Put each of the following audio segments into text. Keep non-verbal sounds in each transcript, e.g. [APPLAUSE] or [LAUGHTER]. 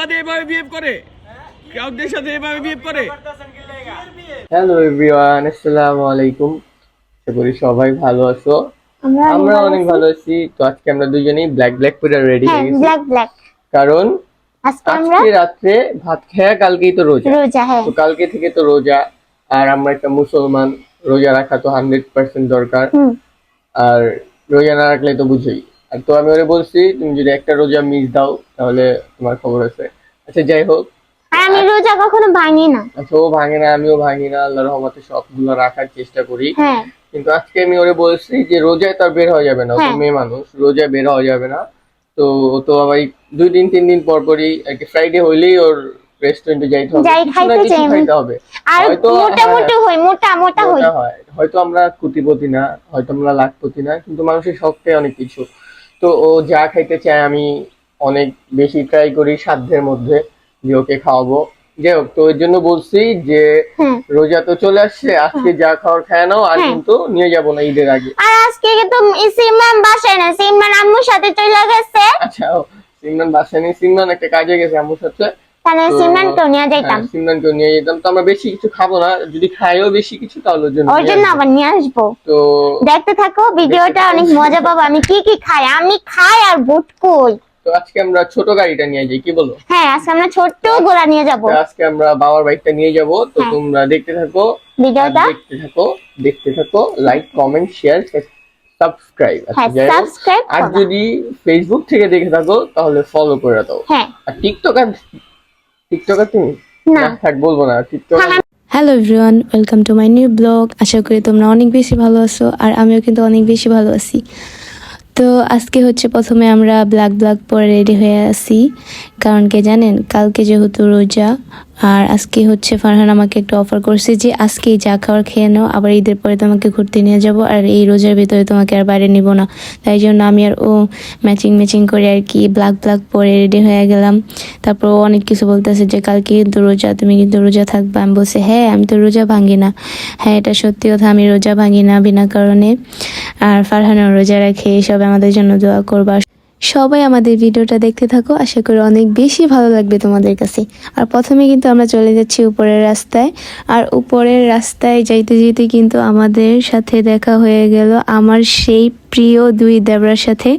সাথে এভাবে বিহেভ করে? সাথে এভাবে বিহেভ করে? হ্যালো এভরিওয়ান আসসালামু আলাইকুম। আশা করি সবাই ভালো আছো। আমরা অনেক ভালো আছি। তো আজকে আমরা দুজনেই ব্ল্যাক ব্ল্যাক করে রেডি হ্যাঁ গেছি। ব্ল্যাক ব্ল্যাক কারণ আজকে রাত্রে ভাত খাওয়া কালকেই তো রোজা। রোজা হ্যাঁ। তো কালকে থেকে তো রোজা। আর আমরা একটা মুসলমান রোজা রাখা তো হান্ড্রেড পার্সেন্ট দরকার। আর রোজা না রাখলে তো বুঝোই। আর তো আমি ওরে বলছি তুমি যদি একটা রোজা মিস দাও তাহলে তোমার খবর আছে আচ্ছা যাই হোক। আমি রোজা কখনো ভাঙি না। আচ্ছা ও ভাঙে না আমিও ভাঙি না আল্লাহর রহমতে সবগুলো রাখার চেষ্টা করি। হ্যাঁ। কিন্তু আজকে আমি ওরে বলছি যে রোজায় তো বের হওয়া যাবে না ও হ্যাঁ। মেয়ে মানুষ রোজায় বের হওয়া যাবে না। তো ও তো আবার দুই দিন তিন দিন পর পরই কি ফ্রাইডে হইলেই ওর রেস্টুরেন্টে যাইতে হবে। যাই খাইতে চাই হবে। আর হয়তো মোটা হ্যাঁ, মোটা হই মোটা মোটা হই হয়তো আমরা কোটিপতি না হয়তো আমরা লাখপতি না কিন্তু মানুষের শখটাই অনেক কিছু। তো ও যা খাইতে চায় আমি অনেক বেশি ট্রাই করি সাধ্যের মধ্যে যে ওকে খাওয়াবো। যাই হোক তো ওই জন্য বলছি যে রোজা তো চলে আসছে আজকে যা খাওয়ার খায় নাও আর। কিন্তু নিয়ে যাব না ঈদের আগে। আর আজকে কিন্তু সিমরান বাসায় না সিমরান আম্মুর সাথে চলে গেছে। আচ্ছা সিমরান বাসায় নেই সিমরান একটা কাজে গেছে আম্মুর সাথে। তাহলে নিয়ে যাইতাম। হ্যাঁ, সিমরানকেও নিয়ে যেতাম। তো আমরা বেশি কিছু খাব না। যদি খাইও বেশি কিছু তাহলে ওর জন্য ওর জন্য আবার নিয়ে আসব। তো দেখতে থাকো ভিডিওটা অনেক মজা পাবো। আমি কি কি খাই? আমি খাই আর বুটকুল তো আজকে আমরা ছোট গাড়িটা নিয়ে যাই কি বলো? হ্যাঁ আজকে আমরা ছোট্ট গোলা নিয়ে যাব। আজকে আমরা বাবার বাইকটা নিয়ে যাব। তো হ্যাঁ। তোমরা দেখতে থাকো। ভিডিওটা? দেখতে থাকো দেখতে থাকো লাইক কমেন্ট শেয়ার সাবস্ক্রাইব আর যদি ফেসবুক থেকে দেখে থাকো তাহলে ফলো করে দাও। আর টিকটক আর টিকটক তুমি? না। থাক বলব না টিকটক হ্যাঁ, hello everyone welcome to my new blog. আশা করি তোমরা অনেক বেশি ভালো আছো আর আমিও কিন্তু অনেক বেশি ভালো আছি। তো আজকে হচ্ছে প্রথমে আমরা ব্ল্যাক ব্ল্যাক পরে রেডি হয়ে আসি কারণ কে জানেন কালকে যেহেতু রোজা আর আজকে হচ্ছে ফারহান আমাকে একটা অফার করছে যে আজকেই যা খাওয়ার খেয়ে নাও, আবার ঈদের পরে তোমাকে ঘুরতে নিয়ে যাব আর এই রোজার ভিতরে তোমাকে আর বাইরে নিব না। তাই জন্য আমি আর ও ম্যাচিং ম্যাচিং করে আর কি ব্ল্যাক ব্ল্যাক পরে রেডি হয়ে গেলাম। তারপর অনেক কিছু বলতেছে যে কালকে কিন্তু রোজা, তুমি কিন্তু রোজা থাকবে। আমি বলছি হ্যাঁ আমি তো রোজা ভাঙি না। হ্যাঁ এটা সত্যি কথা, আমি রোজা ভাঙি না বিনা কারণে। আর ফারহানও রোজা রাখে, সবাই আমাদের জন্য দোয়া করবা। সবাই আমাদের ভিডিওটা দেখতে থাকো। আশা করি অনেক বেশি ভালো লাগবে তোমাদের কাছে। আর প্রথমে কিন্তু আমরা চলে যাচ্ছি উপরের রাস্তায়। আর উপরের রাস্তায় যাইতে যেতে কিন্তু আমাদের সাথে দেখা হয়ে গেল আমার সেই প্রিয় দুই দেবরার সাথে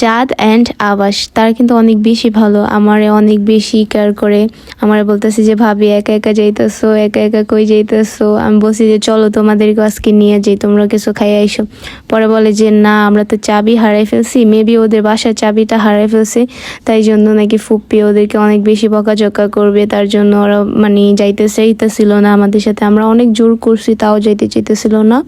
চাঁদ অ্যান্ড আবাস। তারা কিন্তু অনেক বেশি ভালো, আমারে অনেক বেশি কেয়ার করে। আমার বলতেছে যে, ভাবি, একা একা যাইতেছো, একা একা কই যাইতেছো? আমি বলছি যে, চলো তোমাদেরকে আজকে নিয়ে যাই, তোমরা কিছু খাই আইসো। পরে বলে যে, না, আমরা তো চাবি হারাই ফেলছি মেবি ওদের বাসার চাবিটা হারাই ফেলছে, তাই জন্য নাকি ফুপ্পি ওদেরকে অনেক বেশি বকাঝকা করবে, তার জন্য ওরা মানে যাইতে চাইতেছিল না আমাদের সাথে। আমরা অনেক জোর করছি, তাও যাইতে চাইতেছিল না।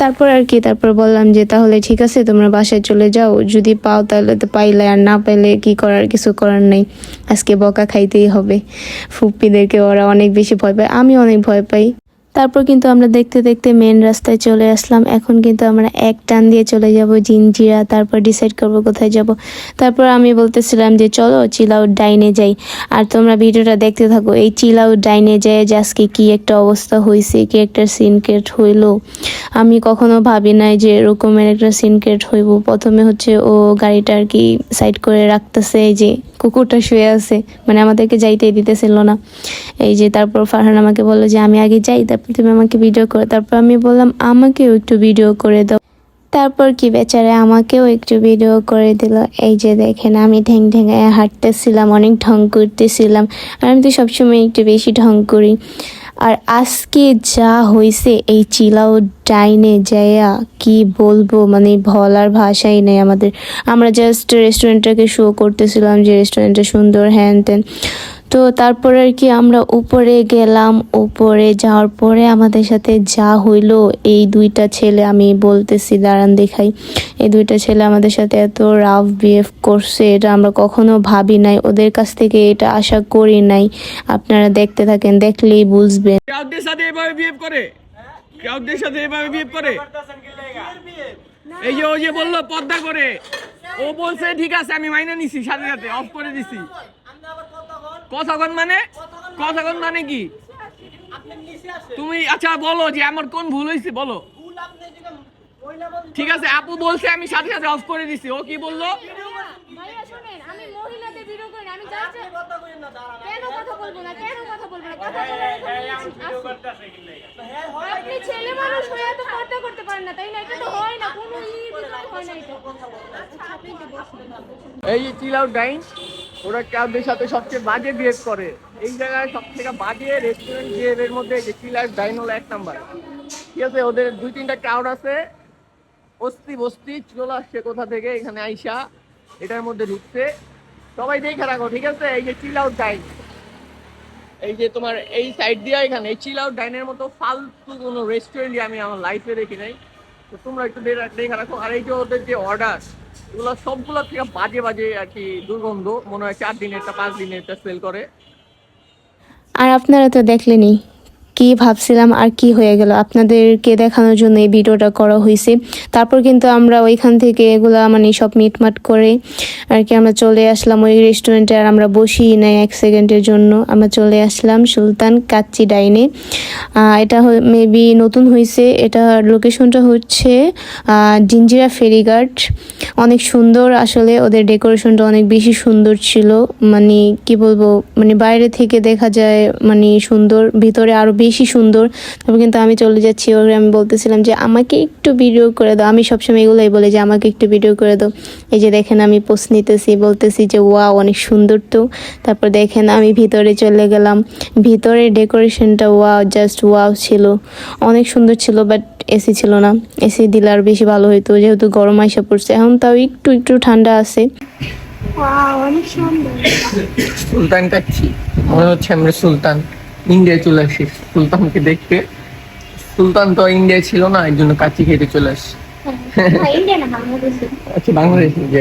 তারপর আর কি, তারপর বললাম যে তাহলে ঠিক আছে, তোমরা বাসায় চলে যাও। যদি পাও তাহলে তো পাইলে, আর না পাইলে কি করার? কিছু করার নেই। আজকে বকা খাইতেই হবে। ফুপ্পিদেরকে ওরা অনেক বেশি ভয় পায় আমি অনেক ভয় পাই। তারপর কিন্তু আমরা দেখতে দেখতে মেন রাস্তায় চলে আসলাম। এখন কিন্তু আমরা এক টান দিয়ে চলে যাব জিনজিরা, তারপর ডিসাইড করব কোথায় যাব। তারপর আমি বলতেছিলাম যে, চলো চিল আউট ডাইনে যাই। আর তোমরা ভিডিওটা দেখতে থাকো, এই চিল আউট ডাইনে যায় যে আজকে কি একটা অবস্থা হয়েছে কি একটা সিন ক্রিয়েট হইল? আমি কখনো ভাবি নাই যে এরকমের একটা সিন ক্রিয়েট হইব। প্রথমে হচ্ছে ও গাড়িটা আর কি সাইড করে রাখতেছে, এই যে কুকুরটা শুয়ে আছে। মানে আমাদেরকে যাইতেই দিতেছিল না। এই যে তারপর ফারহান আমাকে বলল যে, আমি আগে যাই, তারপর তুমি আমাকে ভিডিও করো, তারপর আমি বললাম, আমাকেও একটু ভিডিও করে দাও। তারপর কি বেচারা আমাকেও একটু ভিডিও করে দিল। এই যে দেখেন, আমি ঠ্যাং ঠ্যাঙায় হাঁটতেছিলাম, অনেক ঢং করতেছিলাম, আর আমি তো সবসময় একটু বেশি ঢং করি। আর আজকে যা হয়েছে এই চিলাও ডাইনে যায়া কি বলব মানে বলার ভাষাই নেই আমাদের। আমরা জাস্ট রেস্টুরেন্টটাকে শো করতেছিলাম যে রেস্টুরেন্টটা সুন্দর হ্যান ত্যান তো তারপরে আর কি আমরা উপরে গেলাম, উপরে যাওয়ার পরে আমাদের সাথে যা হইল, এই দুইটা ছেলে আমি বলতেছি, দাঁড়ান দেখাই, এই দুইটা ছেলে আমাদের সাথে এত রাফ বিহেভ করছে, এটা আমরা কখনো ভাবি নাই, ওদের কাছ থেকে এটা আশা করি নাই, আপনারা দেখতে থাকেন, দেখলেই বুঝবেন। এই যে ও যে বলল পর্দা করে। ও বলছে, ঠিক আছে, আমি মাইনে নিছি, সাথে সাথে অফ করে দিছি। কতক্ষণ মানে? কতক্ষণ মানে কি? তুমি আচ্ছা বলো যে আমার কোন ভুল হয়েছে বলো। ঠিক আছে, আপু বলছে, আমি সাথে সাথে অফ করে দিছি। ও কি বলল? এই চিল আউট ডাইন ওরা ক্রাউডের সাথে সবচেয়ে বাজে বিহেভ করে। এই জায়গায় সব থেকে বাজে রেস্টুরেন্ট বিহেভের মধ্যে যে চিল আউট ডাইন এক নাম্বার। ঠিক আছে? ওদের দুই তিনটা ক্রাউড আছে। বস্তি বস্তি, চলে আসছে কোথা থেকে? এখানে আইসা এটার মধ্যে ঢুকছে। সবাই দেখে রাখো, ঠিক আছে? এই যে চিল আউট ডাইন এই যে তোমার এই সাইড দিয়ে এখানে, এই চিল আউট ডাইনের মতো ফালতু কোনো রেস্টুরেন্টই আমি আমার লাইফে দেখি নাই। তো তোমরা একটু দেখে রাখো। আর এই যে ওদের যে অর্ডার এগুলো সবগুলো থেকে বাজে বাজে আর কি দুর্গন্ধ। মনে হয় চার দিনেরটা পাঁচ দিনেরটা সেল করে। আর আপনারা তো দেখলেনই। কি ভাবছিলাম আর কি হয়ে গেল। আপনাদেরকে দেখানোর জন্য এই ভিডিওটা করা হয়েছে। তারপর কিন্তু আমরা ওইখান থেকে এগুলা মানে সব মিটমাট করে আর কি আমরা চলে আসলাম ওই রেস্টুরেন্টে আর আমরা বসি নাই এক সেকেন্ডের জন্য। আমরা চলে আসলাম সুলতান কাচ্চি ডাইনে। এটা মেবি নতুন হয়েছে। এটা লোকেশনটা হচ্ছে জিঞ্জিরা ফেরিঘাট অনেক সুন্দর আসলে। ওদের ডেকোরেশনটা অনেক বেশি সুন্দর ছিল। মানে কি বলব? মানে বাইরে থেকে দেখা যায় মানে সুন্দর। ভিতরে আরও বেশি সুন্দর। তবে কিন্তু আমি চলে যাচ্ছি ওরে আমি বলতেছিলাম যে আমাকে একটু ভিডিও করে দাও। আমি সবসময় এগুলোই বলি যে আমাকে একটু ভিডিও করে দাও। এই যে দেখেন আমি পোস্ট নিতেছি বলতেছি যে ওয়া অনেক সুন্দর তো। তারপর দেখেন আমি ভিতরে চলে গেলাম। ভিতরে ডেকোরেশনটা ওয়া জাস্ট ওয়াও ছিল। অনেক সুন্দর ছিল বাট এসি ছিল না। এসি দিলে আর বেশি ভালো হতো যেহেতু গরম আইসা পড়ছে। এখন তাও একটু একটু ঠান্ডা আছে। অনেক সুন্দর। সুলতান কাচ্ছি মনে হচ্ছে আমরা সুলতান। ইন্ডিয়া চলে আসি সুলতানকে দেখতে। সুলতান তো ইন্ডিয়ায় ছিল না এই জন্য কাচ্চি খেতে চলে আসি বাংলাদেশে আচ্ছা বাংলাদেশ যে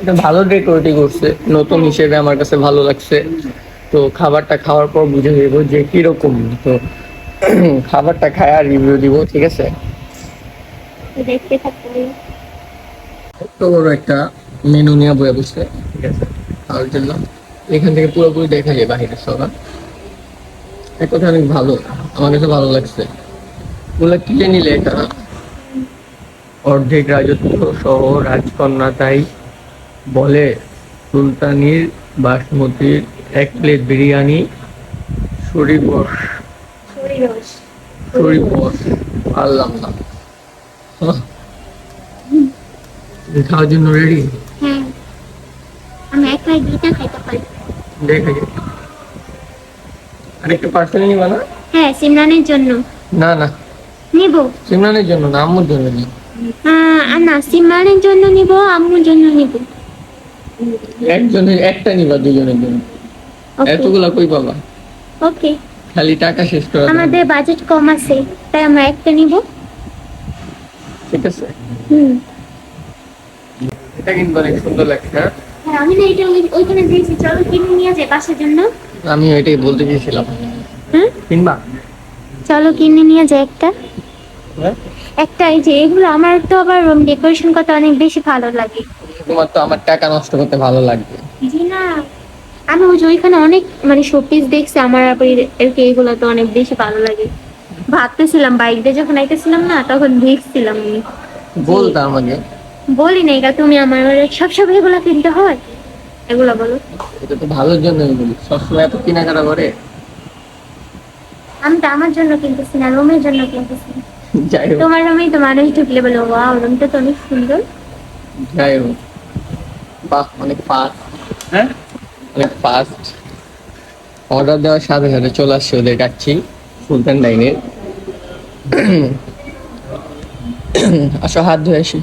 এটা ভালো ডেকোরেটি করছে নতুন হিসেবে আমার কাছে ভালো লাগছে। তো খাবারটা খাওয়ার পর বুঝে নেব যে কীরকম। তো খাবারটা খায় আর রিভিউ দিব ঠিক আছে? বড় একটা মেনু নিয়ে বয়ে বসছে ঠিক আছে খাওয়ার জন্য। এখান থেকে পুরোপুরি দেখা যায় বাহিরের সবার। এক কথা অনেক ভালো। আমার কাছে ভালো লাগছে। কিনে নিলে এটা? অর্ধেক রাজত্ব সহ রাজকন্যা তাই বলে সুলতানির বাসমতির এক প্লেট বিরিয়ানি শরীর বস শরীর বস পারলাম না। খাওয়ার জন্য রেডি হ্যাঁ। আমি একলাই দুইটা খাইতে পারি। দেখে আরেকটা পার্সেল নিবা না হ্যাঁ সিমরানের জন্য। না না। নিব। সিমরানের জন্য না আম্মুর জন্য নি আহ, না সিমরানের জন্য নিব আম্মুর জন্য নিব। একজনের একটা নিবা দুজনের জন্য। এতগুলা কই পাবা? ওকে। খালি টাকা শেষ করা আমাদের বাজেট কম আছে তাই আমরা একটা নিব। ঠিক আছে। হুম। এটা কিন্তু অনেক সুন্দর লাগছে। হ্যাঁ? আমি না এটা ওইখানে দিয়েছি চলো কিনে নিয়ে যাই পাশের জন্য। আমি এটাই বলতে চেয়েছিলাম। হ্যাঁ কিনবা? চলো কিনে নিয়ে যাই একটা। হ্যাঁ? একটা এই যে এগুলো আমার তো আবার ডেকোরেশন করতে অনেক বেশি ভালো লাগে। তোমার তো আমার টাকা নষ্ট করতে ভালো লাগবে। জি না। আমি ওই যে ওইখানে অনেক মানে শোপিস দেখছি আমার আবার এরকে এগুলো তো অনেক বেশি ভালো লাগে। ভাবতেছিলাম বাইক দিয়ে যখন আইতেছিলাম না তখন দেখছিলাম আমি। আমাকে। বলি না এটা তুমি আমার সবসময় এগুলো কিনতে হয়? এগুলো বলো। এটা তো ভালোর জন্য বলি। সবসময় এত কেনাকাটা করে। আমি তো আমার জন্য কিনতেছি না রুমের জন্য কিনতেছি যাই হোক। তোমার রুমেই তো মানুষ ঢুকলে বলো ওয়াও রুমটা তো অনেক সুন্দর। যাই হোক। বাহ অনেক ফাস্ট হ্যাঁ? অনেক ফাস্ট অর্ডার দেওয়ার সাথে সাথে চলে আসছে ওদের কাচ্ছি সুলতান ডাইনের। আসো হাত ধুয়ে আসি।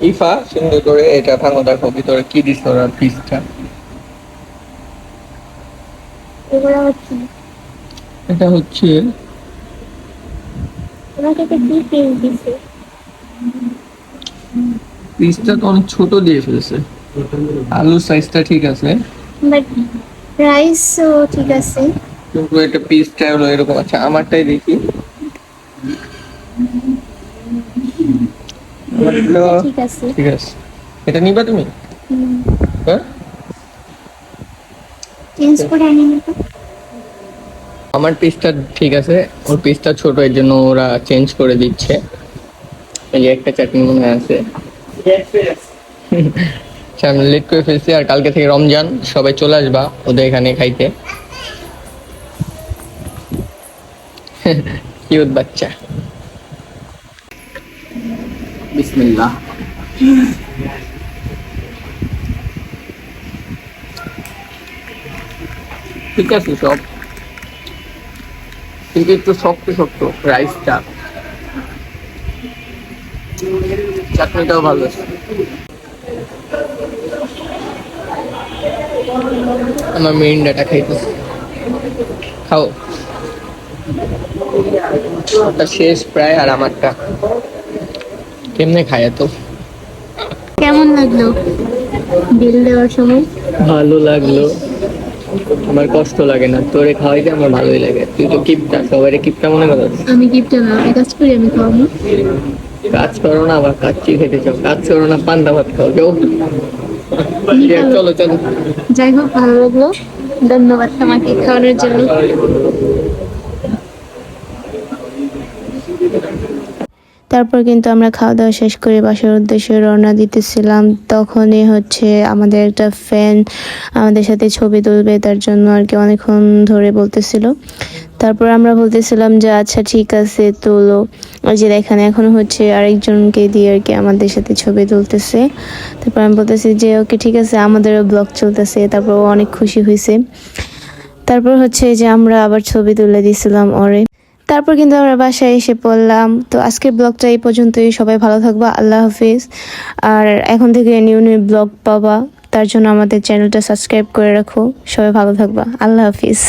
ইফা সুন্দর করে এটা ভাঙো দেখো ভিতরে কি দিচ্ছে ওরা পিসটা এটা হচ্ছে পিসটা তো অনেক ছোট দিয়ে ফেলেছে। আলুর সাইজটা ঠিক আছে। বাট প্রাইসও ঠিক আছে। কিন্তু এটা পিসটা হলো এরকম। আচ্ছা আমারটাই দেখি। ঠিক আছে। ঠিক আছে। এটা নিবা তুমি? হ্যাঁ? চেঞ্জ করে আনি তো। আমার পিসটা ঠিক আছে। ওর পিসটা ছোট এর জন্য ওরা চেঞ্জ করে দিচ্ছে। এই যে একটা চাটনি মনে আছে। আচ্ছা আমি লেট করে ফেলছি। আর কালকে থেকে রমজান সবাই চলে আসবা ওদের এখানে খাইতে। [LAUGHS] কিউট বাচ্চা। বিসমিল্লাহ ঠিক আছে সব। কিন্তু একটু শক্ত শক্ত রাইসটা চাটনিটাও ভালো আছে। আমার মেরিন্ডাটা খাইতেছে। খাও। শেষ প্রায় আর আমারটা। কেমনে খায় এত? কেমন লাগল? বিল দেওয়ার সময়? ভালো লাগল। আমার কষ্ট লাগে না। তোরে খাওয়াইতে আমার ভালোই লাগে। তুই তো কিপটা সবাই কিপটা মনে করো আমি গিফট না আমি কাজ করি আমি খাওয়াবো। কাজ করো না আবার কাচ্চি খেতে চাও? কাজ করো না পান্তা ভাত খাও কেউ চলো চলো। যাই হোক ভালো লাগল। ধন্যবাদ আমাকে খাওয়ানোর জন্য। তারপর কিন্তু আমরা খাওয়া দাওয়া শেষ করে বাসার উদ্দেশ্যে রওনা দিতেছিলাম। তখনই হচ্ছে আমাদের একটা ফ্যান আমাদের সাথে ছবি তুলবে, তার জন্য আর কি অনেকক্ষণ ধরে বলতেছিল। তারপর আমরা বলতেছিলাম যে আচ্ছা ঠিক আছে, তোলো। ওই যে দেখেন, এখন হচ্ছে আরেকজনকে দিয়ে আর কি আমাদের সাথে ছবি তুলতেছে। তারপর আমি বলতেছি যে, ওকে, ঠিক আছে, আমাদেরও ব্লগ চলতেছে। তারপর অনেক খুশি হয়েছে তারপর হচ্ছে যে, আমরা আবার ছবি তুলে দিয়েছিলাম ওরে। তারপর কিন্তু আমরা বাসায় এসে পড়লাম। তো আজকের ব্লগটা এই পর্যন্তই। সবাই ভালো থাকবা। আল্লাহ হাফিজ। আর এখন থেকে নিউ নিউ ব্লগ পাবা। তার জন্য আমাদের চ্যানেলটা সাবস্ক্রাইব করে রাখো। সবাই ভালো থাকবা। আল্লাহ হাফিজ।